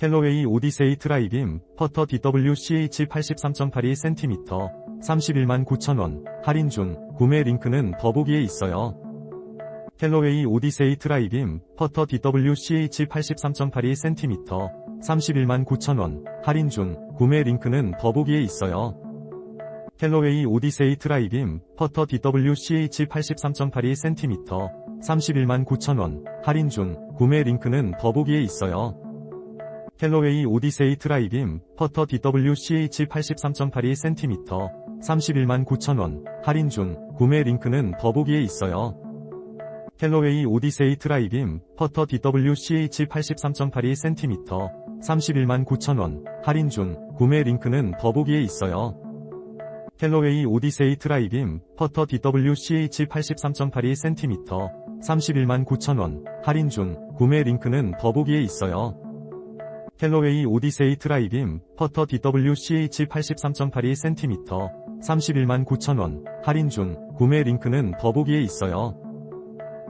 캘러웨이 오디세이 트라이빔 퍼터 DWCH 83.82cm 31만 9천원 할인 중 구매 링크는 더보기에 있어요. 캘러웨이 오디세이 트라이빔 퍼터 DWCH 83.82cm 31만 9천원 할인 중 구매 링크는 더보기에 있어요. 캘러웨이 오디세이 트라이빔 퍼터 DWCH 83.82cm 31만 9천원 할인 중 구매 링크는 더보기에 있어요. 캘러웨이 오디세이 트라이빔 퍼터 DWCH 83.82cm 31만 9천원 할인 중 구매 링크는 더보기에 있어요. 캘러웨이 오디세이 트라이빔 퍼터 DWCH 83.82cm 31만 9천원 할인 중 구매 링크는 더보기에 있어요. 캘러웨이 오디세이 트라이빔 퍼터 DWCH 83.82cm 31만 9천원 할인 중 구매 링크는 더보기에 있어요. 캘러웨이 오디세이 트라이빔 퍼터 DWCH 83.82cm 31만 9천원 할인 중 구매 링크는 더보기에 있어요.